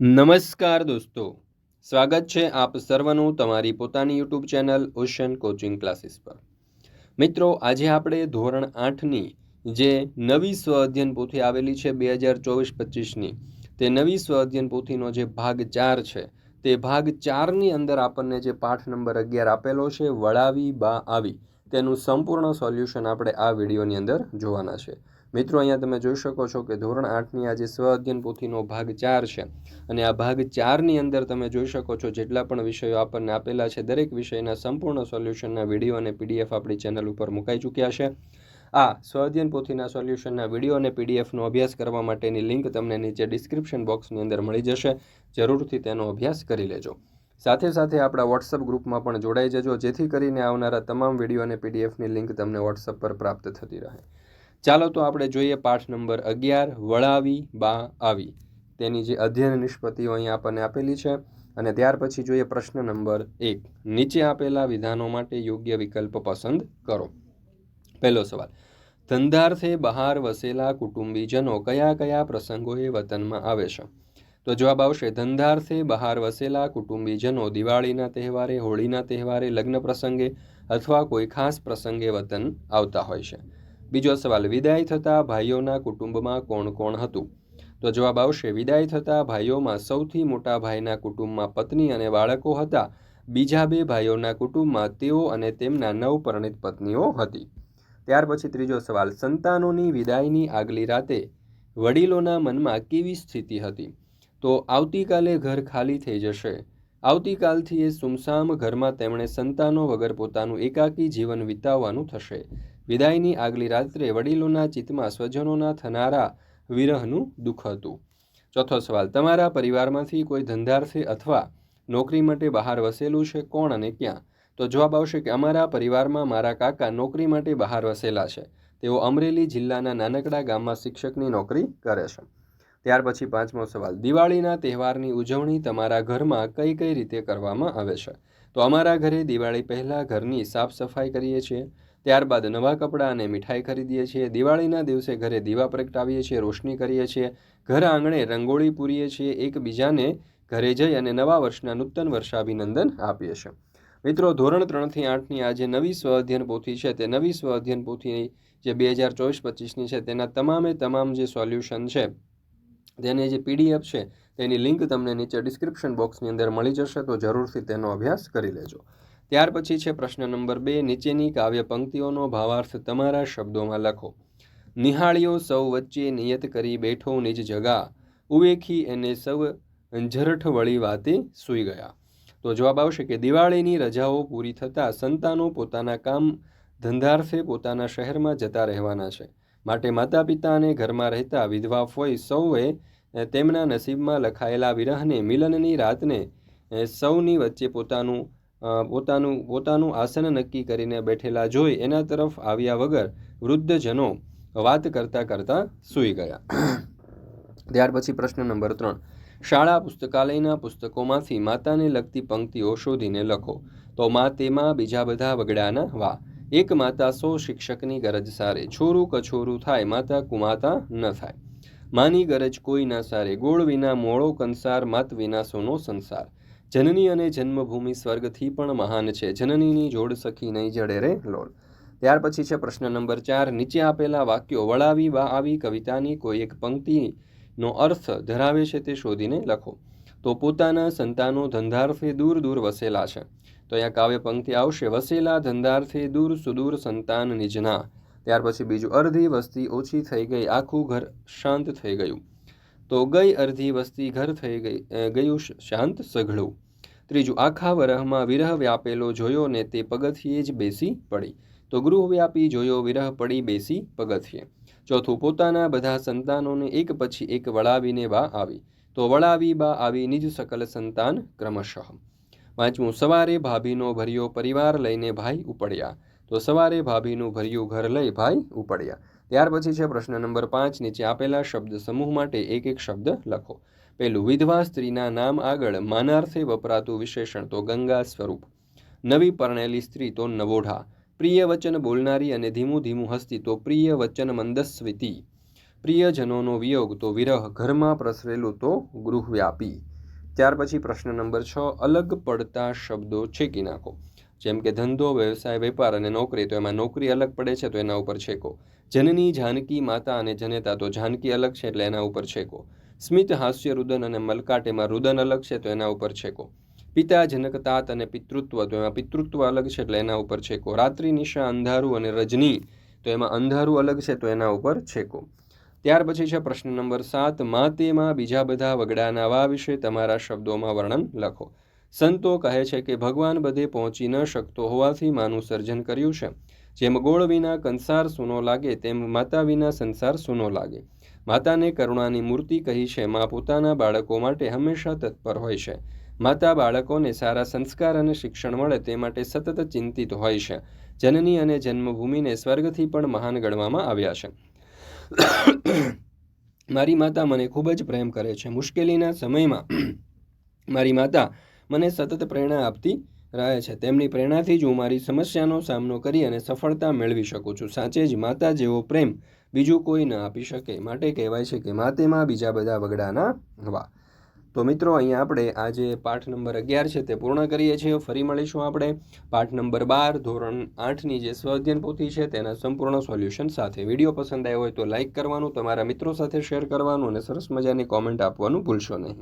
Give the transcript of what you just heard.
નમસ્કાર દોસ્તો. સ્વાગત છે આપ સર્વનું તમારી પોતાની YouTube channel Ocean Coaching Classes પર. મિત્રો, આજે આપણે ધોરણ આઠની જે નવી સ્વ અધ્યયન પોથી આવેલી છે બે હજાર ચોવીસ પચીસની, તે નવી સ્વ અધ્યયન પોથીનો જે ભાગ ચાર છે, તે ભાગ ચારની અંદર આપણને જે પાઠ નંબર અગિયાર આપેલો છે, વળાવી બા આવી. તેનું સંપૂર્ણ સોલ્યુશન આપણે આ વિડીયોની અંદર જોવાના છે. મિત્રો, અહીંયા તમે જોઈ શકો છો કે ધોરણ આઠની આજે સ્વ અધ્યયન પોથીનો ભાગ ચાર છે. અને આ ભાગ ચારની અંદર તમે જોઈ શકો છો જેટલા પણ વિષયો આપણને આપેલા છે, દરેક વિષયના સંપૂર્ણ સોલ્યુશનના વીડિયો અને પીડીએફ આપણી ચેનલ ઉપર મુકાઈ ચૂક્યા છે. આ સ્વ અધ્યયન પોથીના સોલ્યુશનના વીડિયો અને પીડીએફનો અભ્યાસ કરવા માટેની લિંક તમને નીચે ડિસ્ક્રિપ્શન બોક્સની અંદર મળી જશે. જરૂરથી તેનો અભ્યાસ કરી લેજો. સાથે સાથે આપણા વોટ્સઅપ ગ્રુપમાં પણ જોડાઈ જજો, જેથી કરીને આવનારા તમામ વીડિયો અને પીડીએફની લિંક તમને વોટ્સઅપ પર પ્રાપ્ત થતી રહે. ચાલો તો આપણે જોઈએ પાઠ નંબર અગિયાર, વળાવી બા આવી. તેની જે અધ્યયન નિષ્પત્તિઓ અહીં આપણને આપેલી છે અને ત્યાર પછી જોઈએ પ્રશ્ન નંબર એક. નીચે આપેલા વિધાનો માટે યોગ્ય વિકલ્પ પસંદ કરો. પહેલો સવાલ. ધંધાર્થે બહાર વસેલા કુટુંબીજનો કયા કયા પ્રસંગોએ વતનમાં આવે છે? તો જવાબ આવશે, ધંધાર્થે બહાર વસેલા કુટુંબીજનો દિવાળીના તહેવારે, હોળીના તહેવારે, લગ્ન પ્રસંગે અથવા કોઈ ખાસ પ્રસંગે વતન આવતા હોય છે. બીજો સવાલ, વિદાય થતા ભાઈઓના કુટુંબમાં કોણ કોણ હતું? તો જવાબ આવશે, વિદાય થતા ભાઈઓમાં સૌથી મોટા ભાઈના કુટુંબમાં પત્ની અને બાળકો હતા. બીજા બે ભાઈઓના કુટુંબમાં તેઓ અને તેમના નવપરણિત પત્નીઓ હતી. ત્યાર પછી ત્રીજો સવાલ, સંતાનોની વિદાયની આગલી રાતે વડીલોના મનમાં કેવી સ્થિતિ હતી? તો આવતીકાલે ઘર ખાલી થઈ જશે. આવતીકાલથી એ સુમસામ ઘરમાં તેમણે સંતાનો વગર પોતાનું એકાકી જીવન વિતાવવાનું થશે. વિદાયની આગલી રાત્રે વડીલોના ચિત્તમાં સ્વજનોના થનારા વિરહનું દુઃખ હતું. ચોથો સવાલ, તમારા પરિવારમાંથી કોઈ ધંધાર્થે અથવા નોકરી માટે બહાર વસેલું છે? કોણ અને ક્યાં? તો જવાબ આવશે કે અમારા પરિવારમાં મારા કાકા નોકરી માટે બહાર વસેલા છે. તેઓ અમરેલી જિલ્લાના નાનકડા ગામમાં શિક્ષકની નોકરી કરે છે. ત્યાર પછી પાંચમો સવાલ. દિવાળીના તહેવારની ઉજવણી તમારા ઘરમાં કઈ કઈ રીતે કરવામાં આવે છે? તો અમારા ઘરે દિવાળી પહેલાં ઘરની સાફ સફાઈ કરીએ છીએ, ત્યારબાદ નવા કપડાં અને મીઠાઈ ખરીદીએ છીએ, દિવાળીના દિવસે ઘરે દીવા પ્રગટાવીએ છીએ, રોશની કરીએ છીએ, ઘર આંગણે રંગોળી પૂરીએ છીએ, એકબીજાને ઘરે જઈ અને નવા વર્ષના નૂતન વર્ષાભિનંદન આપીએ છીએ. મિત્રો, ધોરણ ત્રણથી આઠની આ જે નવી સ્વ અધ્યયન પોથી છે. તે નવી સ્વ અધ્યયન પોથી જે બે હજાર ચોવીસ પચીસની છે, તેના તમામે તમામ જે સોલ્યુશન છે તેની જે પીડીએફ છે, તેની લિંક તમને નીચે ડિસ્ક્રિપ્શન બોક્સની અંદર મળી જશે, તો જરૂરથી તેનો અભ્યાસ કરી લેજો. ત્યાર પછી છે પ્રશ્ન નંબર બે, નીચેની કાવ્ય પંક્તિઓનો ભાવાર્થ તમારા શબ્દોમાં લખો. નિહાળીઓ સૌ વચ્ચે નિયત કરી બેઠો નિજ જગા, ઉવેખી એને સૌ ઝરઠ વળી વાતે સૂઈ ગયા. તો જવાબ આવશે કે દિવાળીની રજાઓ પૂરી થતાં સંતાનો પોતાના કામ ધંધાર્થે પોતાના શહેરમાં જતા રહેવાના છે. માટે માતા પિતા અને ઘરમાં રહેતા વિધવા ફોઈ સૌએ તેમના નસીબમાં લખાયેલા વિરહને મિલનની રાતને સૌની વચ્ચે પોતાનું પોતાનું પોતાનું આસન નક્કી કરીને બેઠેલા જોઈ એના તરફ આવ્યા વગર વૃદ્ધજનો વાત કરતા કરતા સૂઈ ગયા. ત્યાર પછી પ્રશ્ન નંબર ત્રણ. શાળા પુસ્તકાલયના પુસ્તકોમાંથી માતાને લગતી પંક્તિઓ શોધીને લખો. તો મા તેમાં બીજા બધા વગડાના વા. એક માતા સો શિક્ષકની ગરજ સારે. છોરું કછોરું થાય, માતા કુમાતા ન થાય. માની ગરજ કોઈ ના સારે. ગોળ વિના મોળો કંસાર, માત વિના સોનો સંસાર. જનની અને જન્મભૂમિ સ્વર્ગથી પણ મહાન છે. જનનીની જોડ સખી નહીં જડે રે લોલ. ત્યાર પછી છે પ્રશ્ન નંબર ચાર. નીચે આપેલા વાક્યો વળાવી વા આવી કવિતાની કોઈ એક પંક્તિનો અર્થ ધરાવે છે તે શોધીને લખો. તો પોતાના સંતાનો ધંધાર્થે દૂર દૂર વસેલા છે. તો અહીંયા કાવ્ય પંક્તિ આવશે, વસેલા ધંધાર્થે દૂર સુદૂર સંતાન નિજના. ત્યાર પછી બીજું, અર્ધી વસ્તી ઓછી થઈ ગઈ, આખું ઘર શાંત થઈ ગયું. તો ગઈ અર્ધી વસ્તી ઘર થઈ ગઈ ગયું શાંત સઘળું. ત્રીજું, આખા વરહમાં વિરહ વ્યાપેલો જોયો ને તે પગથિયે જ બેસી પડી. તો ગૃહ વ્યાપી જોયો, વિરહ પડી, બેસી પગથિયે. ચોથું, પોતાના બધા સંતાનોને એક પછી એક વળાવીને વા આવી. તો વળાવી બા આવી નિજ સકલ સંતાન ક્રમશઃ. પાંચમું સવારે ભાભીનો ભર્યો પરિવાર લઈને ભાઈ ઉપડ્યા. તો સવારે ભાભીનું ભર્યું ઘર લઈ ભાઈ ઉપડ્યા. ત્યાર પછી છે પ્રશ્ન નંબર પાંચ, નીચે આપેલા શબ્દ સમૂહ માટે એક એક શબ્દ લખો. પહેલું વિધવા સ્ત્રીના નામ આગળ માનાર્થે વપરાતું વિશેષણ તો ગંગા સ્વરૂપ. નવી પરણેલી સ્ત્રી તો નવોઢા. પ્રિય વચન બોલનારી અને ધીમું ધીમું હસતી તો પ્રિય વચન મંદસ્વિતી. પ્રિયજનોનો વિયોગ તો વિરહ ઘરમાં પ્રસરેલું તો ગૃહવ્યાપી ત્યાર પછી પ્રશ્ન નંબર છ, અલગ પડતા શબ્દો છેકી નાખો. જેમ કે ધંધો, વ્યવસાય, વેપાર અને નોકરી, તો એમાં નોકરી અલગ પડે છે, તો એના ઉપર છેકો. જનની જાનકી માતા અને જનેતા તો જાનકી અલગ છે, એટલે એના ઉપર છેકો. સ્મિત, હાસ્ય, રુદન અને મલકાટ એમાં રુદન અલગ છે, તો એના ઉપર છેકો. પિતા જનકતાત અને પિતૃત્વ, તો એમાં પિતૃત્વ અલગ છે, એટલે એના ઉપર છેકો. રાત્રિ, નિશા, અંધારું અને રજની, તો એમાં અંધારું અલગ છે, તો એના ઉપર છેકો. ત્યાર પછી છે પ્રશ્ન નંબર સાત, માતેમાં બીજા બધા વગડાના વા વિશે તમારા શબ્દોમાં વર્ણન લખો. સંતો કહે છે કે, ભગવાન બધે પહોંચી ન શકતો હોવાથી માનું સર્જન કર્યું છે. જેમ ગોળ વિના કંસાર સૂનો લાગે, તેમ માતા વિના સંસાર સૂનો લાગે. માતાને કરુણાની મૂર્તિ કહી છે, મા પોતાના બાળકો માટે હંમેશા તત્પર હોય છે. માતા બાળકોને સારા સંસ્કાર અને શિક્ષણ મળે, તે માટે સતત ચિંતિત હોય છે. જનની અને જન્મભૂમિને સ્વર્ગથી પણ મહાન ગણવામાં આવ્યા છે. મારી માતા મને ખૂબ જ પ્રેમ કરે છે. મુશ્કેલીના સમયમાં મારી માતા મને સતત પ્રેરણા આપતી રહે છે. તેમની પ્રેરણાથી જ હું મારી સમસ્યાનો સામનો કરી અને સફળતા મેળવી શકું છું. સાચે જ માતા જેવો પ્રેમ બીજું કોઈ ન આપી શકે. માટે કહેવાય છે કે માતેમાં બીજા બધા વગડાના હવા તો મિત્રો, અહીંયા આપણે આ જે પાઠ નંબર અગિયાર છે તે પૂર્ણ કરીએ છીએ. ફરી મળીશું આપણે. પાઠ નંબર બાર, ધોરણ આઠની જે સ્વઅધ્યયન પોથી છે તેના સંપૂર્ણ સોલ્યુશન સાથે. વીડિયો પસંદ આવ્યો હોય તો લાઇક કરવાનું, તમારા મિત્રો સાથે શેર કરવાનું અને સરસ મજાની કોમેન્ટ આપવાનું ભૂલશો નહીં.